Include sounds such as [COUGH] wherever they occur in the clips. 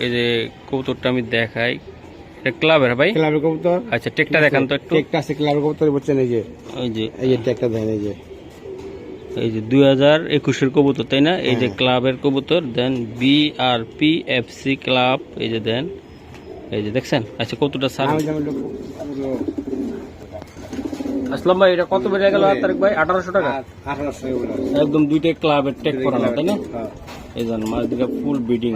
এই যে কবুতরটা আমি দেখাই এটা ক্লাবের ভাই? ক্লাবের কবুতর। আচ্ছা টেকটা দেখান তো একটু। টেকটা আছে ক্লাবের কবুতর বলছেন এই যে। এই যে। এই যে টেকটা দেন এই যে। এই যে দুই হাজার একুশের কবুতর তাই না? এই যে হ্যাঁ। ক্লাবের কবুতর দেন B R P F C club এই যে দেন। এই যে দেখছেন? আচ্ছা কতটা সার। আসলাম ভাই এটা কত বেড়ে গেল তারিখ ভাই? আঠারোশো টাকা। একদম দুইটাই ক্লাবের টেক করানো তাই না? হ্যাঁ। এই জান মাছ দুটা ফুল বিডিং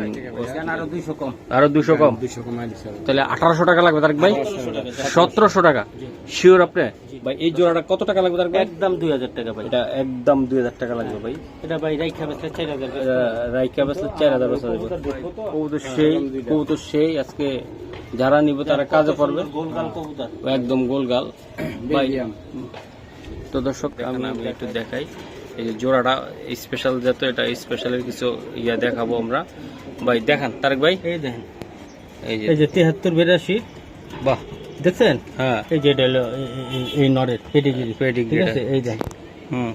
আরও দুইশো কম। আরও দুশো কম? দুইশো কমাই তাহলে আঠারোশো টাকা লাগবে তারিখ ভাই? সতেরোশো টাকা। শিওর আপনি? ভাই এই জোড়াটা কত টাকা লাগবে ভাই? একদম দুই হাজার টাকা ভাই। এটা একদম দুই হাজার টাকা লাগবে ভাই। এটা ভাই রাইখা বেচলে চার হাজার রাইকা বেসলে চার হাজার বছর লাগবে কবুতর সেই কবুতর সেই আজকে যারা নিবে তারা কাজে পড়বে। গোলগাল কবুতর। একদম গোলগাল। ভাই তো দর্শক আমি একটু দেখাই। এই যে জোড়াটা স্পেশাল যত এটা স্পেশালের কিছু ইয়া দেখাবো আমরা। ভাই দেখান তারেক ভাই। এই দেখেন। এই যে এই যে তেহাত্তর বিরাশি। বাহ। দেখছেন? হ্যাঁ। এই যে এটা হলো এই- নরের পেডিগিরি ঠিক আছে এই হুম।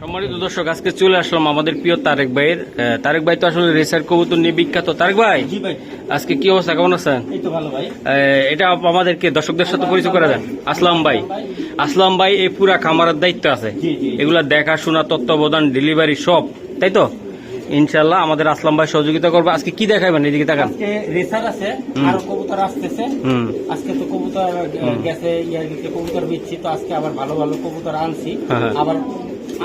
সম্মানিত দর্শক আজকে চলে আসলাম আমাদের প্রিয় তারেক ভাইয়ের তারেক ভাই তো আসলে রেসার কবুতর নিয়ে বিখ্যাত। তারেক ভাই আজকে কি অবস্থা? কেমন আছেন? এটা আমাদেরকে দর্শকদের সাথে পরিচয় করে দেন। আসলাম ভাই। আসলাম ভাই। এই পুরা খামারের দায়িত্ব আছে। এগুলা দেখাশোনা তত্ত্বাবধান ডেলিভারি সব তাই তো? ইনশাল্লাহ আমাদের আসলাম ভাই সহযোগিতা করবে। আজকে কি দেখাবেন এদিকে তাকান। আজকে রেসার আছে। আরও কবুতর আসতেছে আজকে তো কবুতর গেছে ইয়ার গেছে কবুতর বেচছি তো আজকে আবার ভালো ভালো কবুতর আনছি। হ্যাঁ। আবার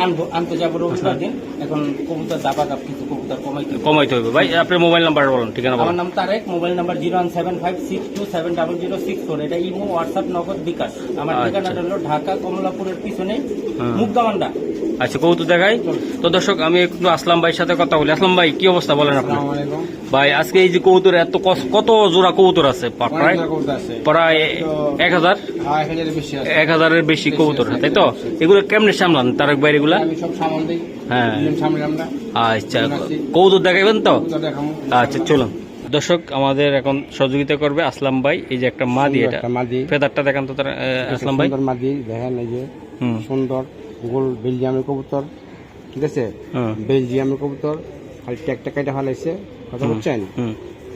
আনব আনতে যাব রবিবার দিন। এখন কবুতর দাবা দাব কিছু কবুতর কমাইতে কমাইতে হবে ভাই আপনার মোবাইল নাম্বার বলুন ঠিকানা আমার নাম Tarek mobile number zero one seven five six two seven double zero six four. এটা ইমো হোয়াটসঅ্যাপ নগদ বিকাশ। আমার আচ্ছা। ঠিকানাটা হলো ঢাকা কমলাপুরের পিছনে হুম। আচ্ছা কবুতর দেখাই। তো দর্শক আমি একটু আসলাম ভাইয়ের সাথে কথা বলি। আসলাম ভাই কি অবস্থা বলেন আপনি? ভাই আজকে এই যে কৌতুর এত কত জোড়া কৌতুর আছে? প্রায়। প্রায় এক হাজার? এক হাজারের বেশি কবুতর তাই তো? এগুলো কেমনে সামলান তারক ভাই এগুলা? হ্যাঁ। আচ্ছা কৌতুর দেখাইবেন তো? আচ্ছা চলুন। দর্শক আমাদের এখন সহযোগিতা করবে আসলাম ভাই এই যে একটা মাদি এটা। ফেদারটা দেখান তো তার আসলাম ভাই। মাদি দেখেন এই যে। হুম। সুন্দর। গোল বেলজিয়ামের কবুতর ঠিক আছে? হুম বেলজিয়ামের কবুতর খালি ট্যাগটা কেটে ফেলাইছে। কথা বলছেন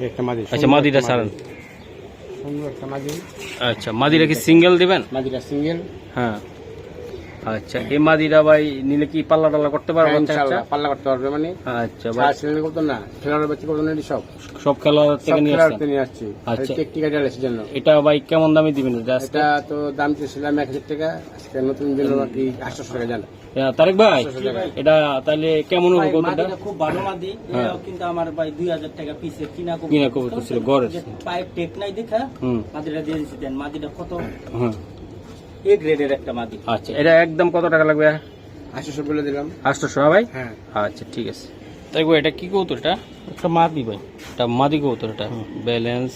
একটা মাদি আচ্ছা মাদিটা সারান সুন্দর একটা মাদি আচ্ছা মাদিটা কি সিঙ্গেল দিবেন? মাদিটা সিঙ্গেল হ্যাঁ। আচ্ছা এই মাদিরা ভাই নিলে কি পাল্লা টাল্লা করতে পারব বাচ্চা ইনশাআল্লাহ পাল্লা করতে পারবে মানে আচ্ছা ভাই। করতো না খেলার বাচ্চা করতো না সব। সব খেলা থেকে নিয়ে খেলার নিয়ে আসছি। আচ্ছা। টেকটিকা ডালের জন্য। এটা ভাই কেমন দামে দিবেন এটা আজকে? এটা তো দাম চেয়েছিলাম এক হাজার টাকা আজকে নতুন দিন আর কি আটশোশো টাকা জান। হ্যাঁ, তারেক ভাই এটা তাহলে কেমন হবে খুব ভালো মাদি হ্যাঁ। কিন্তু আমার ভাই দুই হাজার টাকা পিসে কিনা কিনা কবুতর ছিল, গড়ের। পাইপ টেক নাই দেখা মাদিটা দিয়ে দিচ্ছি দেন। মাদিটা কত? হুম। এ গ্রেডের একটা মাদি। আচ্ছা এটা একদম কত টাকা লাগবে? আটশোশো বলে দিলাম। আটশোশো ভাই? হ্যাঁ। আচ্ছা ঠিক আছে। তাই গো এটা কি কবুতর এটা? একটা মাদি ভাই। এটা মাদি কবুতর এটা। ব্যালেন্স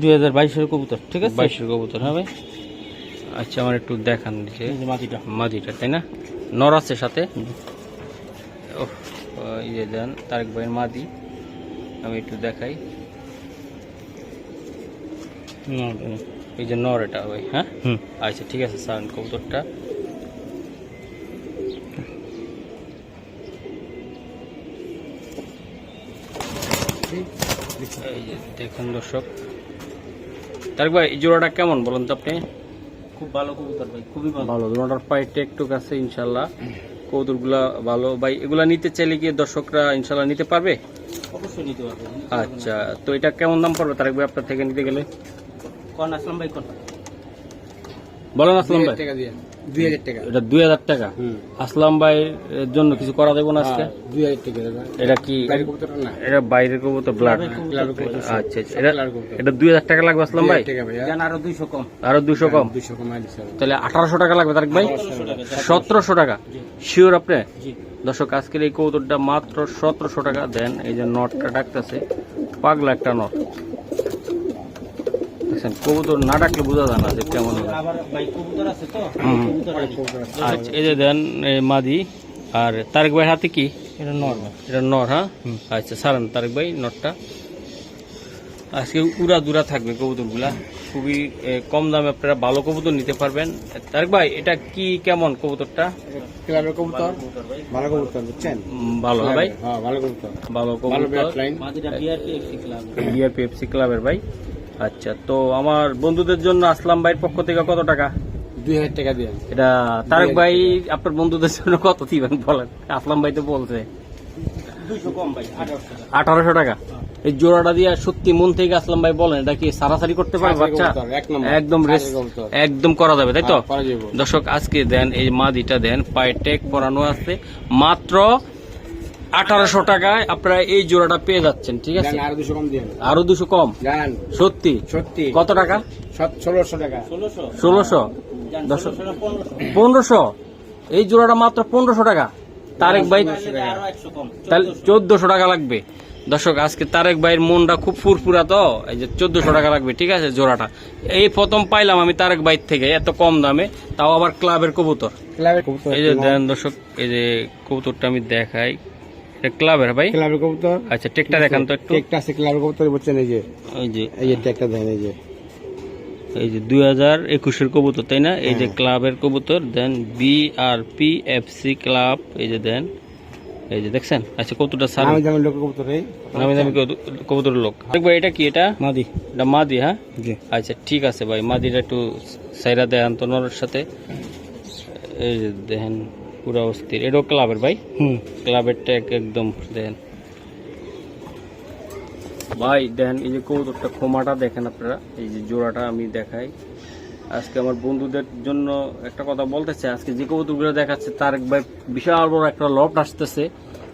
দুই হাজার বাইশের কবুতর ঠিক আছে? বাইশের কবুতর হ্যাঁ ভাই? আচ্ছা আমার একটু দেখান দিচ্ছে মাদিটা। মাদিটা তাই না? নর আছে সাথে? ওহ, এই যে দেন তারেক ভাইয়ের মাদি। আমি একটু দেখাই। এই যে নর এটা ভাই হ্যাঁ? হুম। আচ্ছা ঠিক আছে স্যার কবুতরটা। দেখুন দর্শক। তারেক ভাই এই জোড়াটা কেমন বলুন তো আপনি? খুব ভালো কবুতর ভাই খুবই ভালো। ভালো জোড়াটার পাইটে একটু কাছে ইনশাল্লাহ কৌতুকগুলা ভালো। ভাই এগুলা নিতে চাইলে কি দর্শকরা ইনশাল্লাহ নিতে পারবে? অবশ্যই নিতে পারব। আচ্ছা তো এটা কেমন দাম পড়বে তারেক ভাই আপনার থেকে নিতে গেলে? কোন আসলাম ভাই কোন? বলেন আসলাম ভাই। টাকা দিয়ে। দুই হাজার টাকা। এটা দুই হাজার টাকা? হুম। আসলাম ভাইয়ের জন্য কিছু করা দেবো না আজকে? হ্যাঁ, দুই হাজার টাকা এটা কি? বাইরের কবুতর না? এটা ব্লাড। আচ্ছা আচ্ছা। এটা এটা দুই হাজার টাকা লাগবে আসলাম ভাই? আরও দুইশো কম। আরও দুশো কম? দুইশো কমাই তাহলে আঠারোশো টাকা লাগবে তারেক ভাই? সতেরোশো টাকা। শিওর আপনি? জি। দর্শক আজকের এই কৌতুকটা মাত্র সতেরোশো টাকা। দেন এই যে নটটা ডাকতেছে পাগলা একটা নট দেখছেন কবুতর না ডাকলে বোঝা যায় না যে কেমন। আচ্ছা এই যে দেন এই মাদি আর তারেক ভাই হাতে কি? এটা নর হ্যাঁ? আচ্ছা সারান তারেক ভাই নটটা আজকে উড়া দুরা থাকবে কবুতরগুলা। খুবই কম দামে আপনারা ভালো কবুতর নিতে পারবেন। তারেক ভাই এটা কি কেমন কবুতরটা? ক্লাবের কবুতর? ভালো কবুতর বুঝছেন? ভালো হ্যাঁ ভাই? হ্যাঁ ভালো কবুতর। ভালো ভালো কবুতর। ক্লাবের ভাই। আচ্ছা তো আমার বন্ধুদের জন্য আসলাম ভাইয়ের পক্ষ থেকে কত টাকা? দুই হাজার টাকা দিয়ে। এটা তারেক ভাই আপনার বন্ধুদের জন্য কত দিবেন বলেন? আসলাম ভাই তো বলছে। আঠারোশো টাকা। এই জোড়াটা দিয়ে সত্যি মন থেকে আসলাম ভাই বলেন এটা কি সারাসারি করতে বাচ্চা এক নম্বর। একদম। একদম করা যাবে তাই তো? হ্যাঁ। দর্শক আজকে দেন এই মাদিটা দেন পায়ে টেক পরানো আছে। মাত্র আঠারোশো টাকায় আপনারা এই জোড়াটা পেয়ে যাচ্ছেন ঠিক আছে? আরও দুশো কম দিয়ে আরও দুশো কম? সত্যি? সত্যি। কত টাকা? ষোলোশো টাকা। ষোলোশো? পনেরোশো? এই জোড়াটা মাত্র পনেরোশো টাকা। তারেক ভাই তাহলে চোদ্দশো। টাকা লাগবে। দর্শক আজকে তারেক ভাইয়ের মনটা খুব ফুরফুরা তো। এই যে চোদ্দশো টাকা লাগবে ঠিক আছে জোড়াটা। এই প্রথম পাইলাম আমি তারেক ভাইয়ের থেকে এত কম দামে। তাও আবার ক্লাবের কবুতর। ক্লাবের কবুতর এই যে দেন দর্শক এই যে কবুতরটা আমি দেখাই। ক্লাবের ভাই? ক্লাবের কবুতর। আচ্ছা টেকটা দেখান তো একটু। টেকটা আছে ক্লাবের কবুতর বুঝছেন এই যে। এই যে। এই যে টেকটা দেন এই যে। এই যে দুই হাজার একুশের কবুতর তাই না? এই যে ক্লাবের কবুতর দেন B R P F C club এই যে দেন। এই যে দেখছেন? আচ্ছা কতটা সার। আমি লোক কবুতর এই। নামি দামি কবুতর লোক। ভাই এটা কি এটা? মাদি। এটা মাদি হ্যাঁ? জি। আচ্ছা ঠিক আছে ভাই মাদিটা একটু সাইরা দেন আন্তনের সাথে। এই যে দেখেন। পুরো অস্থির। এটাও ক্লাবের ভাই? হুম। ক্লাবের ট্যাগ একদম দেন ভাই দেখেন এই যে কৌতুকটা খোমাটা দেখেন আপনারা। এই যে জোড়াটা আমি দেখাই। আজকে আমার বন্ধুদের জন্য একটা কথা বলতেছে আজকে যে কবুতরগুলো দেখাচ্ছে তার এক ভাই বিশাল বড় একটা লফট আসতেছে।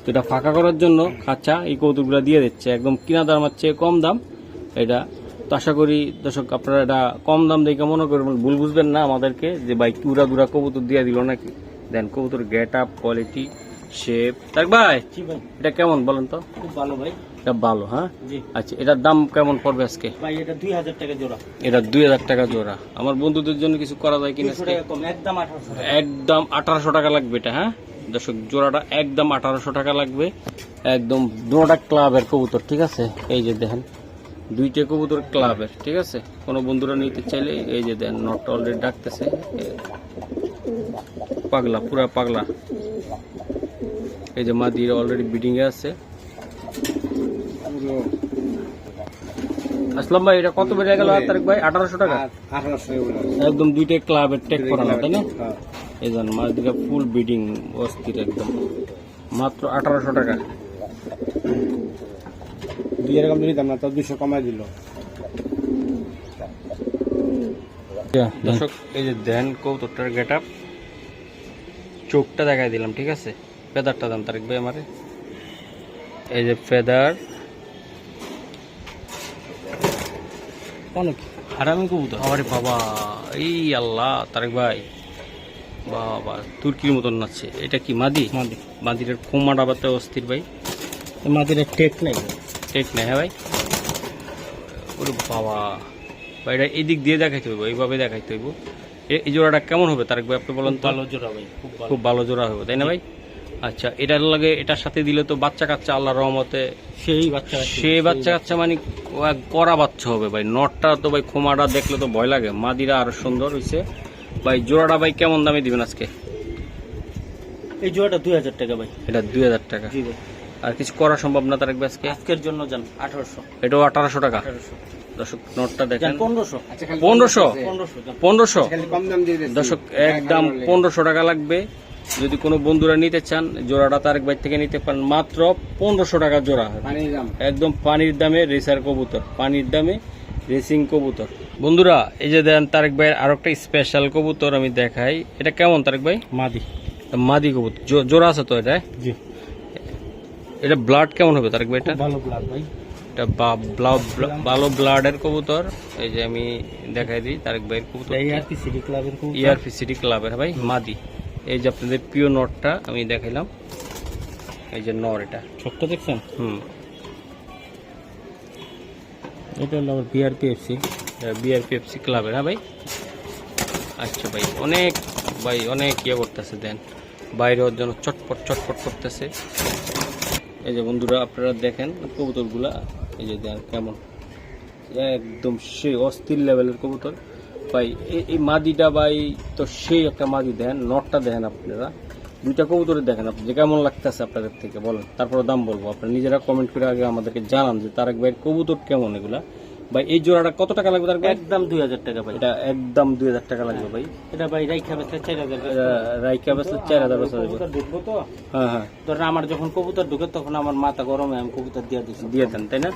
তো এটা ফাঁকা করার জন্য খাঁচা এই কৌতুকগুলো দিয়ে দিচ্ছে। একদম কিনা দাম চেয়ে কম দাম। এটা তো আশা করি দর্শক আপনারা এটা কম দাম দেখে মনে করবেন। ভুল বুঝবেন না আমাদেরকে যে ভাই কুড়া দুরা কবুতর দিয়ে দিল নাকি। দেন কবুতর গেট আপ কোয়ালিটি শেপ তার ভাই ভাই। এটা কেমন বলেন তো? খুব ভালো ভাই। এটা ভালো হ্যাঁ? আচ্ছা এটার দাম কেমন পড়বে আজকে? ভাই এটা দুই হাজার টাকা জোড়া। এটা দুই হাজার টাকা জোড়া। আমার বন্ধুদের জন্য কিছু করা যায় কিনা একদম আঠারোশো একদম আঠারোশো টাকা লাগবে এটা হ্যাঁ? দর্শক জোড়াটা একদম আঠারোশো টাকা লাগবে। একদম দুটা ক্লাবের কবুতর ঠিক আছে? এই যে দেখেন দুইটা কবুতর ক্লাবের ঠিক আছে? কোনো বন্ধুরা নিতে চাইলে এই যে দেন নটটা অলরেডি ডাকতেছে। পাগলা পুরা পাগলা। এই যে মা মাদির অলরেডি বিডিং এ আছে। আসলাম ভাই এটা কত বেড়ে গেল? তারেক ভাই আঠারোশো টাকা। একদম দুইটাই ক্লাবের টেক করানো তাই না? হ্যাঁ। এই জন্য মাদিরা ফুল বিডিং অস্থির একদম। মাত্র আঠারোশো টাকা। দুই এরকম দিতাম না তো দুশো কমাই দিল। দর্শক এই যে দেন কৌতরটার গেট আপ চোখটা দেখাই দিলাম ঠিক আছে? ফেদারটা দাম তারেক ভাই আমারে। এই যে ফেদার। অনেক। হারামি কবুতর। আরে বাবা এই আল্লাহ তারেক ভাই। বাবা তুর্কির মতন নাচছে। এটা কি মাদি? মাদি। মাদিরের কোমাটা বাতে অস্থির ভাই। মাদির টেক নেই। টেক না হ্যাঁ ভাই? ওরে বাবা। ভাই এটা এদিক দিয়ে দেখাইতে হইব এইভাবে দেখাইতে হইব। এই জোড়াটা কেমন হবে তারেক ভাই আপনি বলেন তো? ভালো জোড়া ভাই খুব ভালো। খুব ভালো জোড়া হবে তাই না ভাই? আচ্ছা এটার লাগে এটার সাথে দিলে তো বাচ্চা কাচ্চা আল্লাহ রহমতে সেই বাচ্চা সে বাচ্চা কাচ্চা মানে করা বাচ্চা হবে ভাই। নটটা তো ভাই খোমাটা দেখলে তো ভয় লাগে। মাদিরা আরও সুন্দর হইছে। ভাই জোড়াটা ভাই কেমন দামে দিবেন আজকে? এই জোড়াটা দুই হাজার টাকা ভাই। এটা দুই হাজার টাকা। জি ভাই। আর কিছু করা সম্ভব না তারেক ভাই আজকে আজকের জন্য যান আঠারোশো। এটাও আঠারোশো টাকা। দর্শক নোটটা দেখেন। পনেরোশো। আচ্ছা পনেরোশো? পনেরোশো যান। পনেরোশো? খালি কম দাম দিয়ে দিচ্ছি। দর্শক একদম পনেরোশো টাকা লাগবে। যদি কোনো বন্ধুরা নিতে চান জোড়াটা তারেক ভাই থেকে নিতে পারেন। মাত্র পনেরোশো টাকা জোড়া। পানির দাম। একদম পানির দামে রেসার কবুতর। পানির দামে রেসিং কবুতর। বন্ধুরা এই যে দেন তারেক ভাইয়ের আরও একটা স্পেশাল কবুতর আমি দেখাই। এটা কেমন তারেক ভাই? মাদি। মাদি কবুতর। জো- জোড়া আছে তো এটা? জি। এটা ব্লাড কেমন হবে তারেক ভাই এটা? ভালো ব্লাড ভাই। এটা বা- ব্লা- ব্লা- ভালো ব্লাডের কবুতর। এই যে আমি দেখাই দিই তারেক ভাইয়ের কবুতর। কি সিটি ক্লাবের সিটি ক্লাবের ভাই মাদি। এই যে আপনাদের প্রিয় নটটা আমি দেখাইলাম। এই যে নর এটা। ছোট্ট দেখছেন? হুম। এটা হলো আমার বিআরপি এফসি বিআরপিএফসি ক্লাবের হ্যাঁ ভাই? আচ্ছা ভাই অনেক ভাই অনেক ইয়ে করতেছে দেন। বাইরে ওর জন্য চটপট চটপট করতেছে। এই যে বন্ধুরা, আপনারা দেখেন কবুতরগুলা, এই যে কেমন। একদম সেই অস্থির লেভেলের কবুতর। ভাই, এই- এই মাদিটা ভাই তো সেই একটা মাদি দেন, নটটা দেখেন আপনারা। দুইটা কবুতরে দেখেন আপনি, যে কেমন লাগতেছে আপনাদের থেকে, বলেন। তারপরে দাম বলব। আপনারা নিজেরা কমেন্ট করে আগে আমাদেরকে জানান যে তারেক ভাইয়ের কবুতর কেমন এগুলা। ভাই এই জোড়াটা কত টাকা লাগবে তার একদম দুই হাজার টাকা ভাই। এটা একদম দুই হাজার টাকা লাগবে ভাই। এটা ভাই রাইখা বেচলে চার হাজার। এটা বেসলে চার হাজার যাবে ঢুকবো তো। হ্যাঁ হ্যাঁ। ধরেন আমার যখন কবুতর ঢুকে তখন আমার মাথা গরমে আমি কবুতর দিয়ে দিচ্ছি দিয়ে দেন তাই না?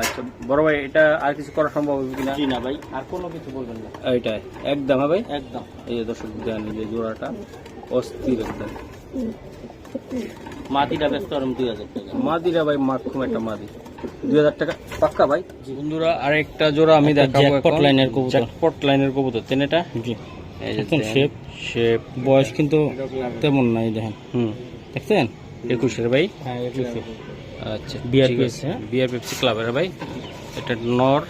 আচ্ছা বড় ভাই এটা আর কিছু করা সম্ভব হবে কিনা? জি না ভাই আর কোনো কিছু বলবেন না। এইটা একদম হ্যাঁ ভাই? একদম। এই দর্শক দেন এই জোড়াটা অস্থির একদম। মাটিটা ব্যস্ত আরম দুই হাজার টাকা। মাদিরা ভাই মাখুম একটা মাদি। দুই হাজার টাকা পাক্কা ভাই? বন্ধুরা আরেকটা জোড়া আমি দেখাবো line এর কবুতর। জ্যাকপট লাইনের কবুতর তেন জি। এই যে দেখছেন দেন, shape? shape, বয়স কিন্তু তেমন নাই দেখেন। হুম। দেখছেন? একুশের ভাই? হ্যাঁ একুশে আচ্ছা বিআর ঠিক পেপসি, আছে। হ্যাঁ? বিআর পেপসি ক্লাবের ভাই। এটা নর।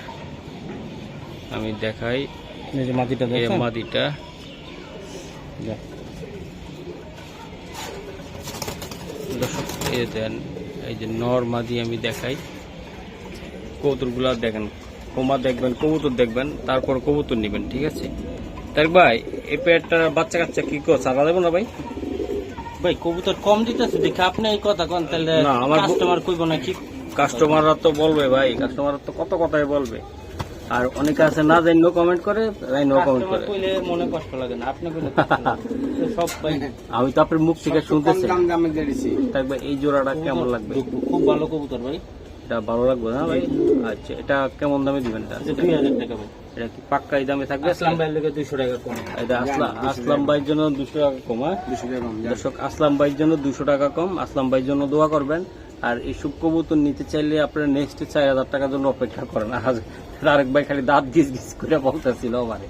আমি দেখাই। এই যে মাটিটা এই দেখছেন? মাদিটা। যা। এই দেন। এই যে নর মাদি আমি দেখাই। কবুতরগুলো দেখেন। কোমা দেখবেন কবুতর দেখবেন তারপর কবুতর নেবেন ঠিক আছে? তার ভাই এই পেয়ারটার বাচ্চা কাচ্চা কি কো সারা দেবো না ভাই? ভাই কবুতর কম দিতেছে দেখে আপনি এই কথা কন তাহলে আমার- কাস্টমার কইব না কি কাস্টমাররা তো বলবে ভাই কাস্টমাররা তো কত কথাই বলবে। আর অনেকে আছে না জানিও কমেন্ট করে জানিও কমেন্ট করে। কইলে মনে কষ্ট লাগে না আপনি কইলে তো সব আমি তো আপনার মুখ থেকে শুনতেছি। তাই এই জোড়াটা কেমন লাগবে? খুব ভালো কবুতর ভাই। এটা ভালো লাগবে না ভাই? আচ্ছা এটা কেমন দামে দিবেন এটা? এটা দুই হাজার টাকা ভাই। এটা কি পাক্কা এই দামে থাকবে? আসলাম ভাইয়ের লেগে দুইশো টাকা কম। এটা আসলাম আসলাম ভাইয়ের জন্য দুশো টাকা কম হ্যাঁ? দুশো টাকা কম দর্শক আসলাম ভাইয়ের জন্য দুশো টাকা কম আসলাম ভাইয়ের জন্য দোয়া করবেন। আর এই কবুতর নিতে চাইলে আপনারা নেক্সট চার হাজার টাকার জন্য অপেক্ষা করেন। ভাই খালি দাঁত গিস গিস করে বলতেছিল মানে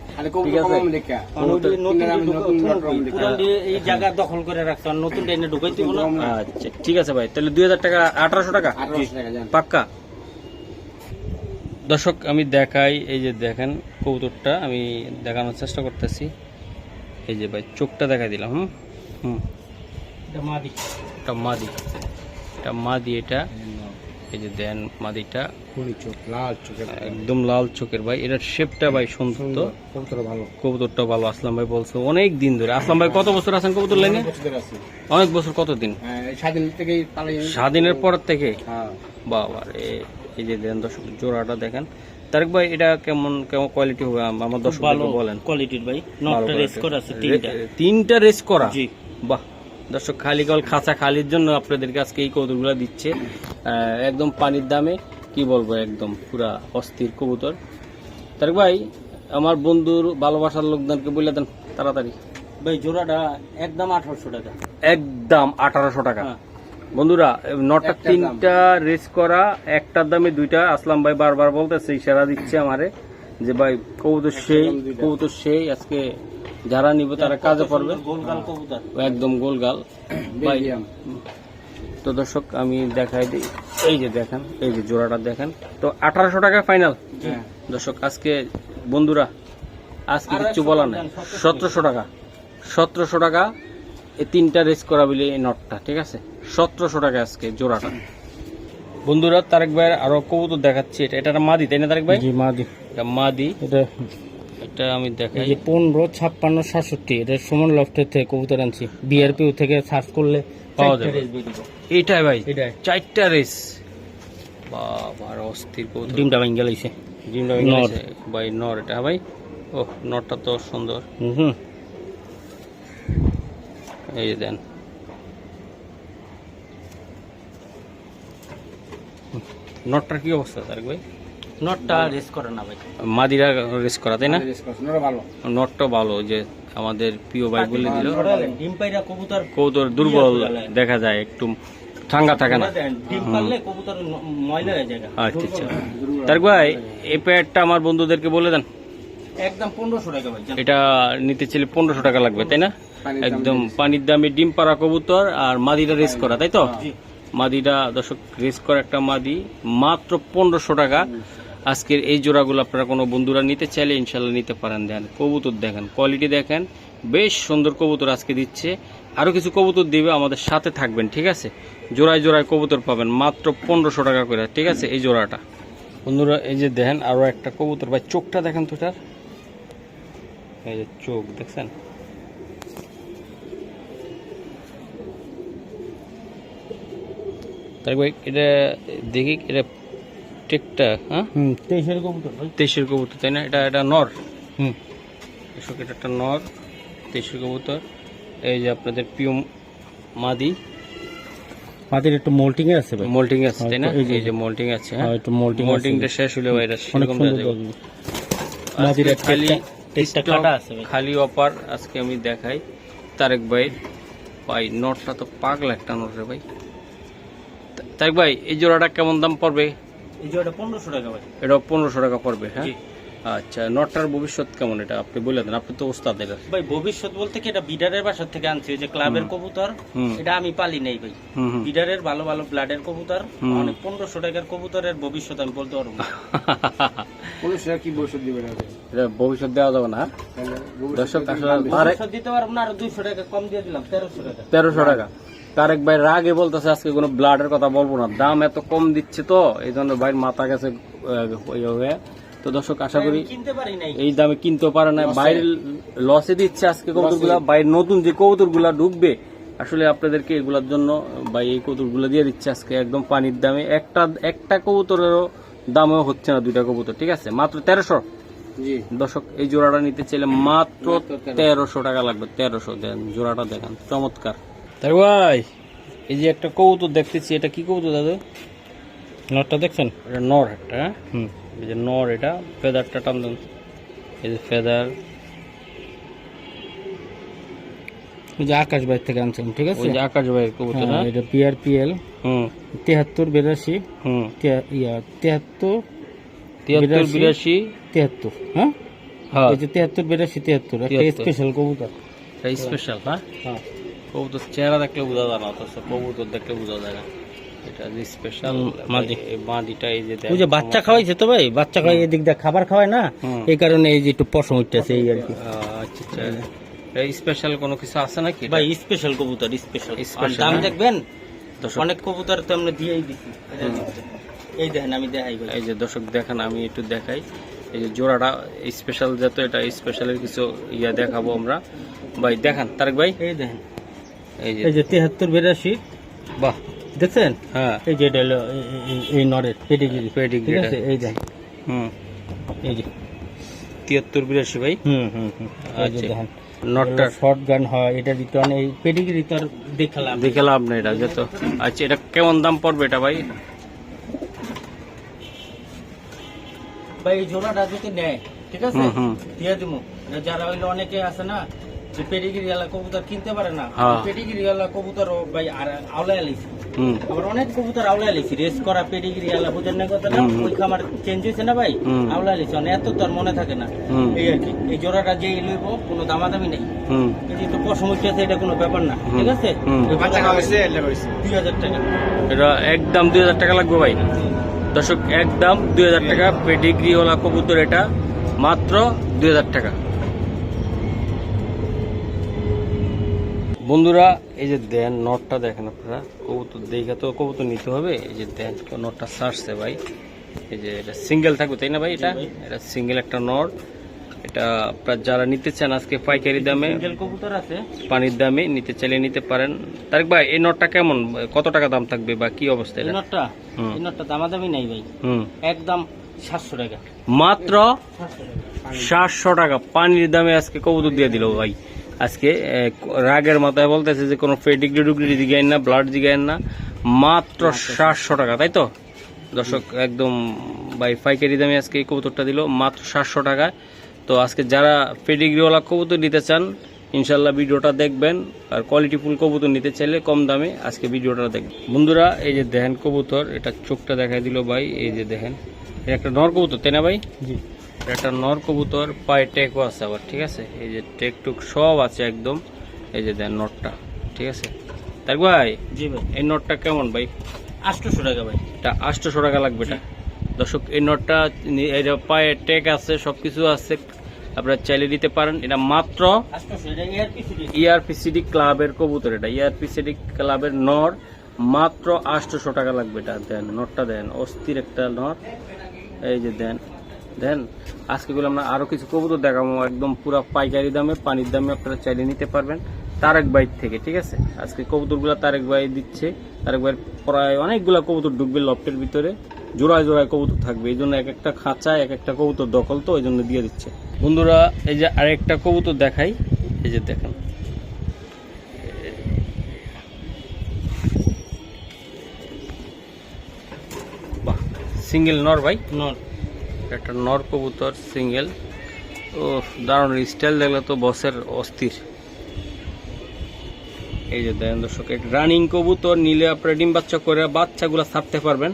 ঠিক আছে? দেখা দেখা এই জায়গা দখল করে রাখছে নতুন ডাইনে ঢুকাইতে না? আচ্ছা ঠিক আছে ভাই। তাহলে দুই হাজার টাকা আঠারোশো টাকা? পাক্কা? দর্শক আমি দেখাই এই যে দেখেন কবুতরটা আমি দেখানোর চেষ্টা করতেছি। এই যে ভাই চোখটা দেখাই দিলাম হুম? হুম। এটা মাদি। এটা মাদি। এটা মাদি এটা। এই যে দেন মাদিটা একদম লাল চোখের ভাই। এটার শেপটা ভাই সুন্দর তো। কবুতরটা ভালো। আসলাম ভাই বলছে। অনেক দিন ধরে। আসলাম ভাই কত বছর আছেন কবুতর লাইনে? আছে। অনেক বছর কত দিন? হ্যাঁ স্বাধীনের পর থেকে? হ্যাঁ। বাবা রে এই যে দেন দর্শক জোড়াটা দেখেন। তারেক ভাই এটা কেমন কেমন কোয়ালিটি হবে? আমার দর্শক ভালো বলেন। কোয়ালিটির ভাই। নটটা রেস করা আছে তিনটা। তিনটা রেস করা? জি। বাহ। দর্শক খালি কল খাঁচা খালির জন্য আপনাদেরকে আজকে এই কবুতরগুলো দিচ্ছে। একদম পানির দামে কি বলব একদম পুরা অস্থির কবুতর। তারেক ভাই আমার বন্ধুর ভালোবাসার লোকজনকে বলে দেন তাড়াতাড়ি। ভাই জোড়াটা একদম আঠারোশো টাকা। একদম আঠারোশো টাকা। হ্যাঁ। বন্ধুরা নটা তিনটা রেস করা একটার দামে দুইটা। আসলাম ভাই বারবার বলতেছে ইশারা দিচ্ছে আমারে যে ভাই কবুতর সেই কবুতর সেই আজকে যারা নিবে তারা কাজে পড়বে। একদম গোলগাল। ভাই তো দর্শক আমি দেখাই দিই। এই যে দেখেন এই যে জোড়াটা দেখেন। তো আঠারোশো টাকা ফাইনাল। হ্যাঁ দর্শক আজকে বন্ধুরা আজকে কিছু বলা নাই। সতেরোশো টাকা। সতেরোশো টাকা এই তিনটা রেস করা বলে এই নটটা ঠিক আছে? সতেরোশো টাকা আজকে জোড়াটা। বন্ধুরা তারেক ভাইয়ের আরও কবুতর দেখাচ্ছি। এটা এটা একটা মাদি তাই না তারেক ভাই? জি মাদি। এটা মাদি। এটা এটা আমি দেখাই। যে পনেরো ছাপ্পান্ন সাতষট্টি এটা সুমন লফটের থেকে কবুতর আনছি। বিআরপিউ থেকে সার্চ করলে পাওয়া যাবে। এইটাই ভাই এটাই। চারটা রেস বাবার অস্থির কবুতর। ডিমটা ভাঙ গেলাইছে ডিমটা। নর। ভাই নর এটা ভাই। ও নরটা তো সুন্দর। হুম। এই দেন। নটটার কি অবস্থা তারেক ভাই? নটটা রেস করে না ভাই। মাদিরা রেস করা তাই না? নটটা ভালো। যে আমাদের প্রিয় ভাই বলে দিল। ডিম পাইরা কবুতর কৌতর দুর্বল দেখা যায় একটু ঠান্ডা থাকে না। কবুতর আচ্ছা আচ্ছা। তারেক ভাই এই প্যাডটা আমার বন্ধুদেরকে বলে দেন। একদম পনেরোশো টাকা ভাই এটা নিতে চাইলে পনেরোশো টাকা লাগবে তাই না? একদম পানির দামে ডিম পাড়া কবুতর আর মাদিটা রেস করা তাই তো? জি। মাদিটা দর্শক রেস করা একটা মাদি মাত্র পনেরোশো টাকা। আজকের এই জোড়াগুলো আপনারা কোনো বন্ধুরা নিতে চাইলে ইনশাল্লাহ নিতে পারেন। দেন কবুতর দেখেন কোয়ালিটি দেখেন, বেশ সুন্দর কবুতর আজকে দিচ্ছে। আরও কিছু কবুতর দিবে, আমাদের সাথে থাকবেন, ঠিক আছে? জোড়ায় জোড়ায় কবুতর পাবেন, মাত্র পনেরোশো টাকা করে, ঠিক আছে? এই জোড়াটা। বন্ধুরা, এই যে দেখেন আরও একটা কবুতর। ভাই, চোখটা দেখেন তো তার এই যে চোখ, দেখছেন? তাই ভাই, এটা দেখি, এটা টেকটা হ্যাঁ? তেইশের কবুতর তেইশের কবুতর তাই না? এটা এটা নর। হুম। এটা একটা নর তেইশের কবুতর। এই যে আপনাদের পিউ মাদি। মাটির একটু মোল্টিং এ আছে ভাই। মোল্টিং আছে তাই না? এই যে- মোল্টিং আছে হ্যাঁ? একটু মোল্টিং। মোল্টিংটা শেষ হলে ভাই এটা সেরকম যাবে। লাগবে। মাদির খালি টেস্টটা কাটা আছে খালি অপার আজকে আমি দেখাই। তারেক ভাই ভাই নটটা তো পাগলা একটা নট রে ভাই। তারেক ভাই এই জোড়াটা কেমন দাম পড়বে? এই যে পনেরোশো টাকা ভাই এটা পনেরোশো টাকা পড়বে হ্যাঁ? আচ্ছা নটটার ভবিষ্যৎ কেমন এটা আপনি বলে দেন? আপনি তো ওস্তাদ এটা ভাই ভবিষ্যৎ বলতে কি এটা বিডারের বাসার থেকে আনছি যে ক্লাবের কবুতর এটা আমি পালি নেই ভাই। বিডারের ভালো ভালো ব্লাডের কবুতর। অনেক পনেরোশো টাকার কবুতরের ভবিষ্যৎ আমি বলতে পারব না। [LAUGHS] কোনো সেটা কি এটা ভবিষ্যৎ দেওয়া যাবে না। দর্শক আসলে দিতে পারব না আর দুইশো টাকা কম দিয়ে দিলাম তেরোশো টাকা। তেরোশো টাকা। তারেক ভাই রাগে বলতেছে আজকে কোনো ব্লাডের কথা বলব না। দাম এত কম দিচ্ছে তো এই জন্য ভাইয়ের মাথা গেছে ইয়ে হয়ে। তো দর্শক আশা করি আমি কিনতে পারি নাই। এই দামে কিনতে পারে না বাইরে লসে দিচ্ছে আজকে কবুতরগুলা। বাইরে নতুন যে কবুতরগুলা ঢুকবে আসলে আপনাদেরকে এগুলার জন্য বা এই কবুতরগুলো দিয়ে দিচ্ছে আজকে একদম পানির দামে। একটা একটা কবুতরেরও দামেও হচ্ছে না দুইটা কবুতর ঠিক আছে? মাত্র তেরোশো। জি। দর্শক এই জোড়াটা নিতে চাইলে মাত্র তেরোশো টাকা লাগবে। তেরোশো দেন জোড়াটা দেখেন। চমৎকার। তাই ভাই এই যে একটা কবুতর দেখতেছি এটা কি কবুতর দাদু? নটটা দেখছেন? এটা নর একটা হ্যাঁ? হুম। এই যে নর এটা ফেদারটা টান দেন। এই যে ফেদার। ওই যে আকাশ বাইর থেকে আনছেন ঠিক আছে? ওই যে আকাশ ভাইয়ের কবুতর হ্যাঁ, হ্যাঁ? এটা পিআরপিএল। হুম। তেহাত্তর বিরাশি। হুম। ইয়া তেহাত্তর তিয়াত্তর বিরাশি। বিরাশি। তেহাত্তর হ্যাঁ? হ্যাঁ। এই যে তেহাত্তর বিরাশি তেহাত্তর একটা স্পেশাল কবুতর। স্পেশাল হ্যাঁ? হ্যাঁ। কবুতর চেহারা দেখলে বোঝা যায় না অথচ কবুতর দেখলে বোঝা যায় না। এটা যে স্পেশাল হুম, মাদি। মাদিটা এই যে ওই যে বাচ্চা খাওয়াইছে তো ভাই বাচ্চা খাওয়াই এদিক দিয়ে খাবার খাওয়ায় না এই কারণে এই যে একটু পশম উঠতেছে এই আর কি। আচ্ছা আচ্ছা। স্পেশাল কোনো কিছু আছে নাকি ভাই স্পেশাল কবুতর স্পেশাল দাম হ্যাঁ? দেখবেন অনেক কবুতর তো আমরা দিয়েই দিছি। এই দেখেন আমি দেখাই এই যে দর্শক দেখেন আমি একটু দেখাই। এই যে জোড়াটা স্পেশাল যত এটা স্পেশালের কিছু ইয়া দেখাবো আমরা। ভাই দেখান তারেক ভাই। এই দেখেন এই যে এই তেহাত্তর বিরাশি। বাহ। দেখছেন? হ্যাঁ। এই যে এটা হলো এই- নরের পেডিগিরি Pedigree ঠিক আছে? এই দেখেন হুম। এই যে। তিয়াত্তর বিরাশি ভাই? হুম হুম হুম। এই আচ্ছা। দেখেন। নটটার শর্ট গান হয় এটা রিটার্ন এই পেডিগিরি তো আর দেখালাম। দেখে লাভ এটা যত আচ্ছা এটা কেমন দাম পড়বে এটা ভাই? ভাই এই জোড়াটা যদি নেয় ঠিক আছে। দিয়ে দিব যারা হইল অনেকে আছে না যে পেডিগিরি ওয়ালা কবুতর কিনতে পারে না হ্যাঁ। পেডিগিরি ওয়ালা কবুতর ভাই আর আওলায় আলিছি আবার অনেক কবুতর আওলায় আলিছি রেস করা পেডিগিরি ওয়ালা বুঝেন না কথা না। ওই খামার চেঞ্জ হয়েছে না ভাই। আওলায় আলিছি অনেক এত তো আর মনে থাকে না। এই আর কি এই জোড়াটা যে লইব কোনো দামাদামি নেই। এই যে একটু পশম উঠতেছে এটা কোনো ব্যাপার না ঠিক আছে? দুই হাজার টাকা। এটা একদম দুই হাজার টাকা লাগবে ভাই। দর্শক একদম দুই হাজার টাকা পেডিগ্রিওয়ালা কবুতর এটা মাত্র দুই হাজার টাকা। বন্ধুরা এই যে দেন নটটা দেখেন আপনারা কবুতর দেখে তো কবুতর নিতে হবে। এই যে দেন নটটা সারছে ভাই। এই যে এটা সিঙ্গেল থাকবে তাই না ভাই এটা? এটা সিঙ্গেল একটা নট। এটা আপনার যারা নিতে চান আজকে পাইকারি দামে কবুতর আছে। পানির দামে নিতে চাইলে নিতে পারেন। তারেক ভাই এই নটটা কেমন? কত টাকা দাম থাকবে বা কি অবস্থা এই নটটা? এই নটটা দামাদামি নাই ভাই। হুম। একদম সাতশো টাকা। মাত্র সাতশো টাকা। পানির দামে আজকে কবুতর দিয়ে দিল ভাই। আজকে রাগের মাথায় বলতেছে যে কোনো ফেডিগ্রি ডুগরি দিগাইন না ব্লাড দিগাইন না মাত্র সাতশো টাকা তাই তো? দর্শক একদম বাই পাইকারি দামে আজকে এই কবুতরটা দিল মাত্র সাতশো টাকা। তো আজকে যারা পেডিগ্রিওয়ালা কবুতর নিতে চান ইনশাল্লাহ ভিডিওটা দেখবেন আর কোয়ালিটি ফুল কবুতর নিতে চাইলে কম দামে আজকে ভিডিওটা দেখবেন। বন্ধুরা এই যে দেখেন কবুতর এটা চোখটা দেখাই দিল ভাই এই যে দেখেন এটা একটা নর কবুতর তাই না ভাই? জি। একটা নর কবুতর পায়ে টেকও আছে আবার ঠিক আছে? এই যে টেক টুক সব আছে একদম। এই যে দেন নটটা ঠিক আছে? তাই ভাই? জি ভাই। এই নটটা কেমন ভাই? আটশোশো টাকা ভাই। এটা আটশোশো টাকা লাগবে এটা? দর্শক এই নটটা নি- এটা পায়ে টেক আছে সব কিছু আছে আপনারা চাইলে দিতে পারেন। এটা মাত্র আটশোশো এটা এয়ার পিসি ইআরপিসিডি ক্লাবের কবুতর এটা। ইআরপিসিডি ক্লাবের নর মাত্র আটশোশো টাকা লাগবে এটা। দেন নটটা দেন অস্থির একটা নর। এই যে দেন দেন আজকে গুলো আমরা আরও কিছু কবুতর দেখাবো। একদম পুরো পাইকারি দামে, পানির দামে আপনারা চাইলে নিতে পারবেন। তারেক বাইর থেকে, ঠিক আছে? আজকে কবুতরগুলো তারেক ভাই দিচ্ছে। তারেক ভাইয়ের প্রায় অনেকগুলা কবুতর ঢুকবে লফটের ভিতরে। জোড়ায় জোড়ায় কবুতর থাকবে। এই জন্য এক একটা খাঁচায় এক একটা কবুতর দখল তো ওই জন্য দিয়ে দিচ্ছে। বন্ধুরা, এই যে আরেকটা কবুতর দেখাই। এই যে দেখেন। সিঙ্গেল নর ভাই? নর। একটা নর কবুতর সিঙ্গেল। ও দারুণ স্টাইল দেখলে তো বসের অস্থির। এই যে দেখেন দর্শক রানিং কবুতর নিলে আপনারা ডিম বাচ্চা করে বাচ্চাগুলো ছাড়তে পারবেন।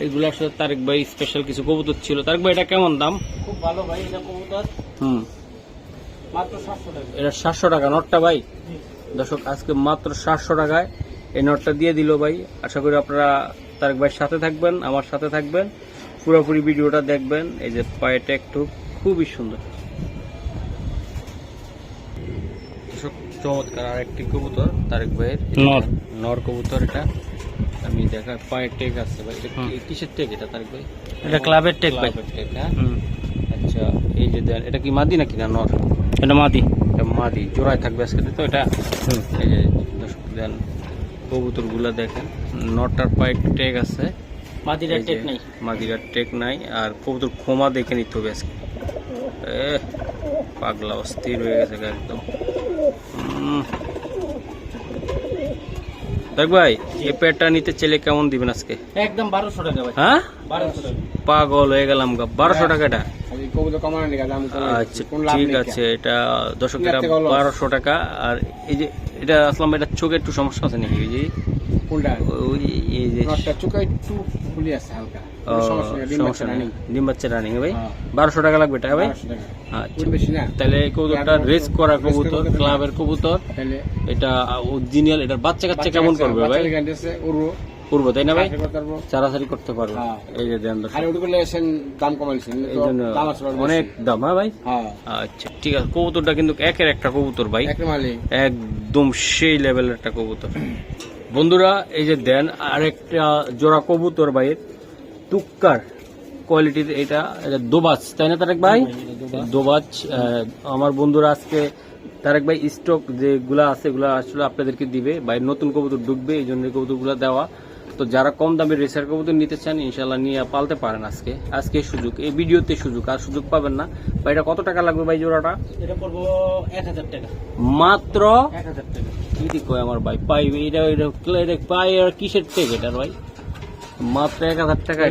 এগুলো আসলে তারেক ভাই স্পেশাল কিছু কবুতর ছিল। তারেক ভাই এটা কেমন দাম? খুব ভালো ভাই এটা কবুতর। হুম। মাত্র সাতশো টাকা। এটা সাতশো টাকা নটটা ভাই? দর্শক আজকে মাত্র সাতশো টাকায় এই নটটা দিয়ে দিল ভাই। আশা করি আপনারা তারেক ভাইয়ের সাথে থাকবেন আমার সাথে থাকবেন। পুরোপুরি ভিডিওটা দেখবেন। এই যে পায়েটা একটু খুবই সুন্দর। চমৎকার আর একটি কবুতর তারেক ভাইয়ের। নর। নর কবুতর এটা। আমি দেখা পায়ের টেক আছে ভাই। এটা কিসের টেক এটা তারেক ভাই? এটা ক্লাবের টেক ভাই। টেক, হ্যাঁ? আচ্ছা এই যে দেন এটা কি মাদি নাকি না নর? এটা মাদি। এটা মাদি জোড়ায় থাকবে আজকে তো এটা? এই যে দর্শক দেন কবুতরগুলা দেখেন। নটার পায়ে টেক আছে। মাদিরা টেক নেই। মাদিরার টেক নাই আর কবুতর ক্ষমা দেখে নিতে হবে আজকে। পাগলা অস্থির হয়ে গেছে একদম। দেখ ভাই এই পেটটা নিতে চেলে কেমন দিবেন আজকে? একদম বারোশো টাকা ভাই। হ্যাঁ? পাগল হয়ে গেলাম গা। বারোশো টাকাটা? কমানো নিকা? দাম কমানো আচ্ছা ঠিক আছে এটা দর্শক তিন এটা হাজার টাকা loss। বারোশো টাকা। আর এই যে এটা আসলাম এটা চোখে একটু সমস্যা আছে নাকি? কোনটা ওই এই যে নটটা চোখে একটু ফুলি আছে হালকা। সমস্যা নেই ডিম বাচ্চা রানিং। ভাই। হ্যাঁ। বারোশো টাকা লাগবে এটা ভাই? আচ্ছা। তাহলে কবুতরটা রেস করা কবুতর ক্লাবের কবুতর। এটা অরিজিনাল এটার বাচ্চা কাচ্চা কেমন করবে ভাই? করব তাই না ভাই? চারাচারি করতে পারবে। হ্যাঁ। এই যে দেন দাম কমাইছেন। অনেক দাম হ্যাঁ ভাই? হ্যাঁ। আচ্ছা ঠিক আছে। কবুতরটা কিন্তু একের একটা কবুতর ভাই। একদম সেই লেভেলের একটা কবুতর। বন্ধুরা এই যে দেন আরেকটা জোড়া কবুতর ভাই টুক্কার কোয়ালিটির এটা দোবাচ তাই না তারেক ভাই? দোবাচ আমার বন্ধুরা আজকে তারেক ভাই স্টক যেগুলা আছে এগুলা আসলে আপনাদেরকে দিবে। ভাই নতুন কবুতর ঢুকবে এই জন্য কবুতরগুলো দেওয়া। তো যারা কম দামে রেসার কবুতর নিতে চান ইনশাল্লাহ নিয়ে পালতে পারেন আজকে। আজকে সুযোগ এই ভিডিওতে সুযোগ আর সুযোগ পাবেন না। ভাই এটা কত টাকা লাগবে ভাই জোড়াটা? এটা পড়ব এক হাজার টাকা। মাত্র এক হাজার টাকা। কি কয় আমার ভাই? পাই এটা এটা পাই আর কিসের টেক এটা ভাই? মাত্র এক হাজার টাকা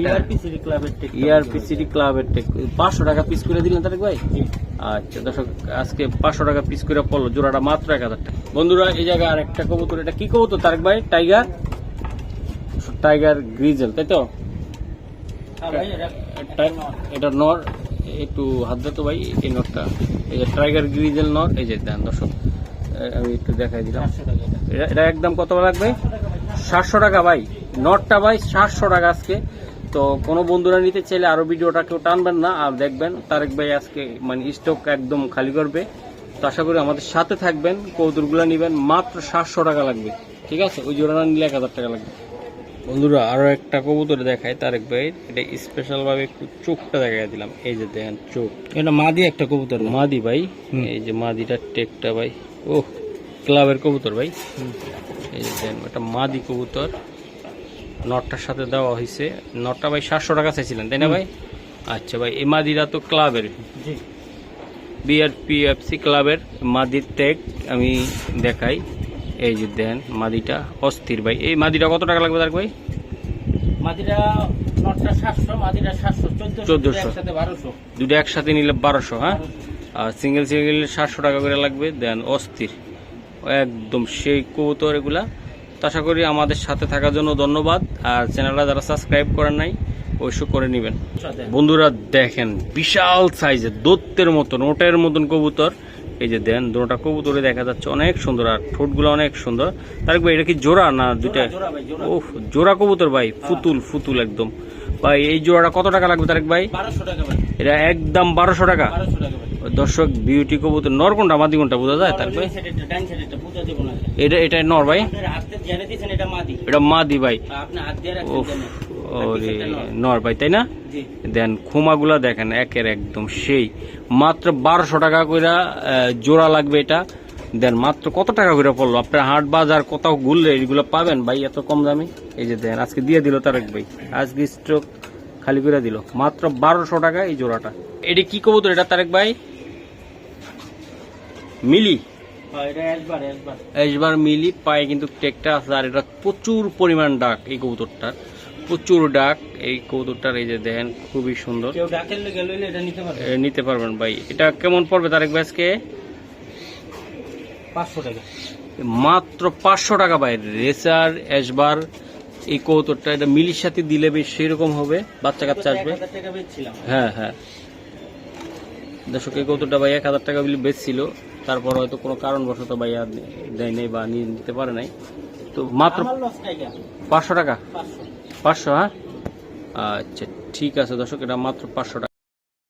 সিটি ক্লাবের টেক পাঁচশো টাকা পিস করে দিলেন তারেক ভাই? আচ্ছা দর্শক আজকে পাঁচশো টাকা পিস করে পড়ল জোড়াটা মাত্র এক হাজার টাকা। বন্ধুরা এই জায়গায় আর একটা কবুতর এটা কি কবুতর তারেক ভাই? টাইগার টাইগার গ্রিজেল তাই তো? হ্যাঁ এটা নর একটু হাত তো ভাই এই নরটা। এই যে টাইগার গ্রিজেল নর এই যে দেন দর্শক আমি একটু দেখাই দিলাম। এটা। একদম কত লাগবে? সাতশো টাকা ভাই। নটটা ভাই সাতশো টাকা আজকে। তো কোনো বন্ধুরা নিতে চাইলে আরও ভিডিওটা কেউ টানবেন না আর দেখবেন তারেক ভাই আজকে মানে স্টক একদম খালি করবে। তো আশা করি আমাদের সাথে থাকবেন কৌতুকগুলো নেবেন মাত্র সাতশো টাকা লাগবে। ঠিক আছে? ওই জোড়াটা নিলে এক হাজার টাকা লাগবে। বন্ধুরা আরও একটা কবুতর দেখায় তারেক ভাই। এটা স্পেশাল ভাবে একটু চোখটা দেখা দিলাম। এই যে দেখেন চোখ। এটা মাদি একটা কবুতর মাদি ভাই। এই যে মাদিটার টেকটা ভাই। ও ক্লাবের কবুতর ভাই। এই যে দেন এটা মাদি কবুতর। নটটার সাথে দেওয়া হয়েছে নটটা ভাই সাতশো টাকা চাইছিলেন তাই না ভাই? আচ্ছা ভাই এই মাদিরা তো ক্লাবের। জি। বিআরপিএফসি ক্লাবের মাদির টেক আমি দেখাই। এই যে দেন মাদিটা অস্থির ভাই। এই মাদিটা কত টাকা লাগবে তার ভাই? মাদিরা নটটা সাতশো মাদিরা সাতশো চোদ্দশো 1400 একসাথে বারোশো। দুটো একসাথে নিলে বারোশো হ্যাঁ? আর সিঙ্গেল সিঙ্গেল সাতশো টাকা করে লাগবে দেন অস্থির। একদম সেই কবুতর এগুলা। তো আশা করি আমাদের সাথে থাকার জন্য ধন্যবাদ। আর চ্যানেলটা যারা সাবস্ক্রাইব করেন নাই অবশ্যই করে নেবেন। বন্ধুরা দেখেন বিশাল সাইজের দত্তের মতন ওটের মতন কবুতর। এই যে দেন দুটা কবুতরে দেখা যাচ্ছে অনেক সুন্দর আর ঠোঁটগুলো অনেক সুন্দর। তারেক ভাই এটা কি জোড়া না দুইটা? ও জোড়া কবুতর ভাই ফুতুল ফুতুল একদম। ভাই এই জোড়াটা কত টাকা লাগবে তারেক ভাই? বারোশো টাকা ভাই। এটা একদম বারোশো টাকা। দর্শক বিউটি কবুতর নর কোনটা? মাদি কোনটা? বোঝা যায় তার ভাই? এটা, এটা, নর ভাই। এটা মাদি। ভাই। আপনি ওরে নর। ভাই তাই না? দেন খোমাগুলা দেখেন একের একদম সেই। মাত্র বারোশো টাকা কইরা জোড়া লাগবে এটা। দেন মাত্র কত টাকা করে পড়ল? আপনার হাট বাজার কোথাও ঘুরলে এগুলো পাবেন? ভাই এত কম দামে? এই যে দেন আজকে দিয়ে দিল তারেক ভাই। আজকে স্ট্রোক খালি করে দিল। মাত্র বারোশো টাকা এই জোড়াটা। এটি কি কবুতর এটা তারেক ভাই? মিলি। হ্যাঁ, এসবার মিলি পায়ে কিন্তু টেকটা আছে আর এটা প্রচুর পরিমাণ ডাক এই কবুতরটার। প্রচুর ডাক এই কৌতুকটার এই যে দেখেন খুবই সুন্দর। নিতে পারবেন ভাই। এটা কেমন পড়বে তারেক আজকে পাঁচশো টাকা। মাত্র পাঁচশো টাকা ভাই। রেসার এসবার এই কবুতরটা এটা মিলির সাথে দিলে বেশ সেরকম হবে বাচ্চা কাচ্চা আসবে। হ্যাঁ হ্যাঁ। দর্শক এই কৌতুকটা ভাই এক হাজার টাকা বিল বেচছিল। তারপর হয়তো কোনো কারণবশত ভাই আর দেয় নাই বা নিয়ে নিতে পারে নাই। তো মাত্র পাঁচশো টাকা। পাঁচশো হ্যাঁ? আচ্ছা ঠিক আছে দর্শক এটা মাত্র পাঁচশো টাকা।